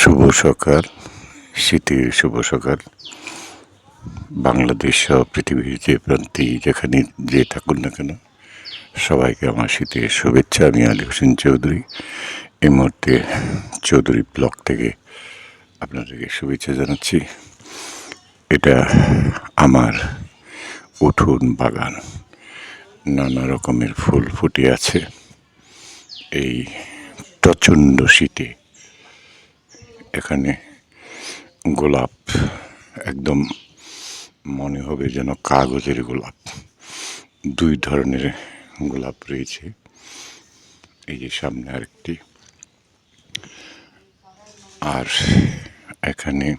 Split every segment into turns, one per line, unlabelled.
শুভ সকাল শীতের শুভ সকাল। বাংলাদেশ সহ পৃথিবীর যে প্রান্তেই যেখানে যে থাকুন না কেন, সবাইকে আমার শীতের শুভেচ্ছা। আমি আলী হোসেন চৌধুরী। এই মুহূর্তে চৌধুরী ব্লক থেকে আপনাদেরকে শুভেচ্ছা জানাচ্ছি। এটা আমার উঠোন বাগান। নানা রকমের ফুল ফুটে আছে। এই প্রচণ্ড শীতে এখানে গোলাপ, একদম মনে হবে যেন কাগজের গোলাপ। দুই ধরনের গোলাপ রয়েছে। এই যে সামনে আরেকটি। আর এখানে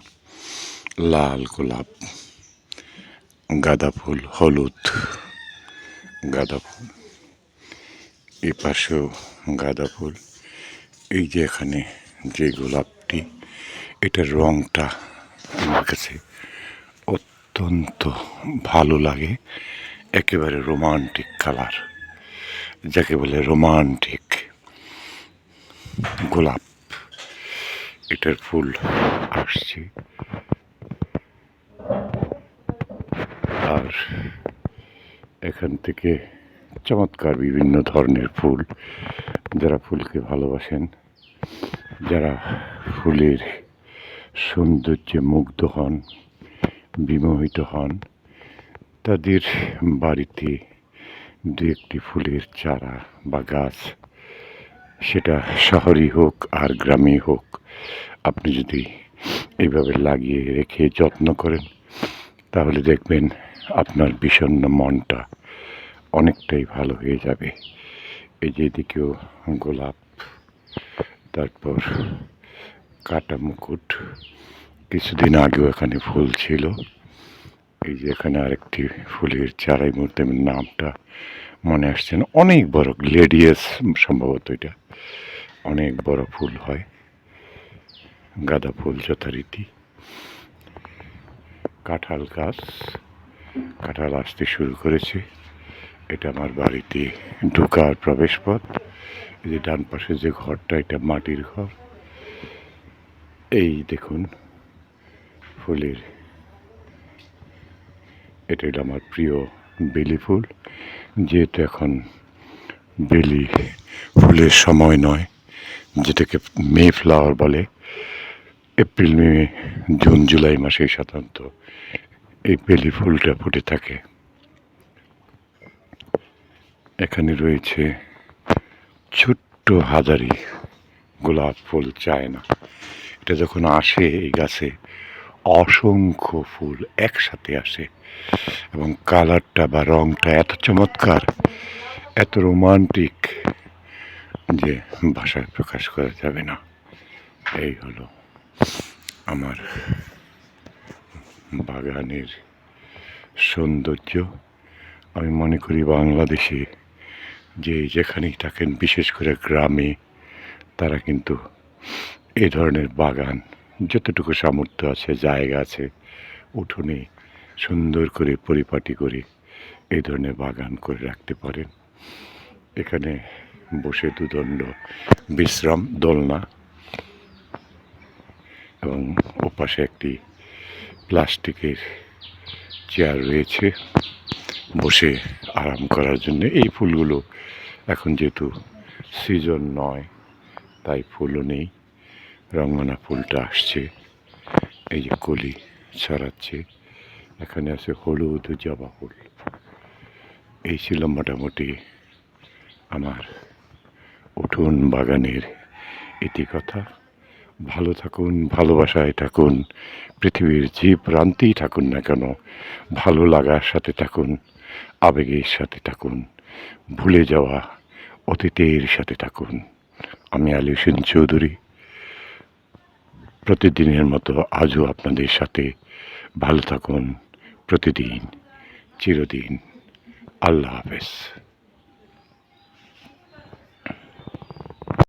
লাল গোলাপ, গাঁদা ফুল, হলুদ গাঁদা ফুল। এ পাশেও গাঁদা ফুল। এই যে এখানে যে গোলাপটি এটার রংটা আমার কাছে অত্যন্ত ভালো লাগে। একেবারে রোমান্টিক কালার, যাকে বলে রোমান্টিক গোলাপ। এটার ফুল আসছে। আর এখান থেকে চমৎকার বিভিন্ন ধরনের ফুল, যারা ফুলকে ভালোবাসেন, যারা ফুলের সৌন্দর্যে মুগ্ধ হন, বিমোহিত হন। তাদের বাড়িতে দু একটি ফুলের চারা বা গাছ, সেটা শহরই হোক আর গ্রামেই হোক, আপনি যদি এইভাবে লাগিয়ে রেখে যত্ন করেন, তাহলে দেখবেন আপনার বিষণ্ণ মনটা অনেকটাই ভালো হয়ে যাবে। এই যে এদিকেও গোলাপ, তারপর কাটা মুকুট। কিছুদিন আগেও এখানে ফুল ছিল। এই যে এখানে আরেকটি ফুলের চারাই মুহূর্তে নামটা মনে আসছে না। অনেক বড় লেডিয়াস সম্ভবত এটা। অনেক বড় ফুল হয়। গাঁদা ফুল যথারীতি। কাঁঠাল গাছ। কাঁঠাল আসতে শুরু করেছে। এটা আমার বাড়িতে ঢোকার প্রবেশপথ। এই যে ডান পাশে যে ঘরটা, এটা মাটির ঘর। এই দেখুন, ফুলের। এটা হলো আমার প্রিয় বেলি ফুল, যেহেতু এখন বেলি ফুলের সময় নয়, যেটাকে মে ফ্লাওয়ার বলে। এপ্রিল, মে, জুন, জুলাই মাসে সাধারণত এই বেলি ফুলটা ফুটে থাকে। এখানে রয়েছে ছোট্ট হাজারি গোলাপ ফুল চায় না এটা যখন আসে এই গাছে, অসংখ্য ফুল একসাথে আসে এবং কালারটা বা রংটা এত চমৎকার, এত রোমান্টিক যে ভাষায় প্রকাশ করা যাবে না। এই হলো আমার বাগানের সৌন্দর্য। আমি মনে করি বাংলাদেশে যে যেখানেই থাকেন, বিশেষ করে গ্রামে, তারা কিন্তু এই ধরনের বাগান, যতটুকু সামর্থ্য আছে, জায়গা আছে, উঠোনে সুন্দর করে পরিপাটি করে এই ধরনের বাগান করে রাখতে পারেন। এখানে বসে দুদণ্ড, বিশ্রাম, দোলনা এবং ওপাশে একটি প্লাস্টিকের চেয়ার রয়েছে। বসে আরাম করার জন্য এই ফুলগুলো এখন যেহেতু সিজন নয়, তাই ফুলও নেই। রঙ্গনা ফুলটা আসছে, এই যে কলি ছড়াচ্ছে, এখানে আছে হলুদ জবা ফুল। এই ছিল মোটামুটি আমার উঠোন বাগানের এটি ইতিকথা। ভালো থাকুন, ভালোবাসায় থাকুন, পৃথিবীর যে প্রান্তেই থাকুন না কেন, ভালো লাগার সাথে থাকুন, আবেগের সাথে থাকুন, ভুলে যাওয়া অতীতের সাথে থাকুন। আমি আলী হোসেন চৌধুরী। প্রতিদিনের মতো আজও আপনাদের সাথে ভালো থাকুন প্রতিদিন চিরদিন। আল্লাহ হাফেজ।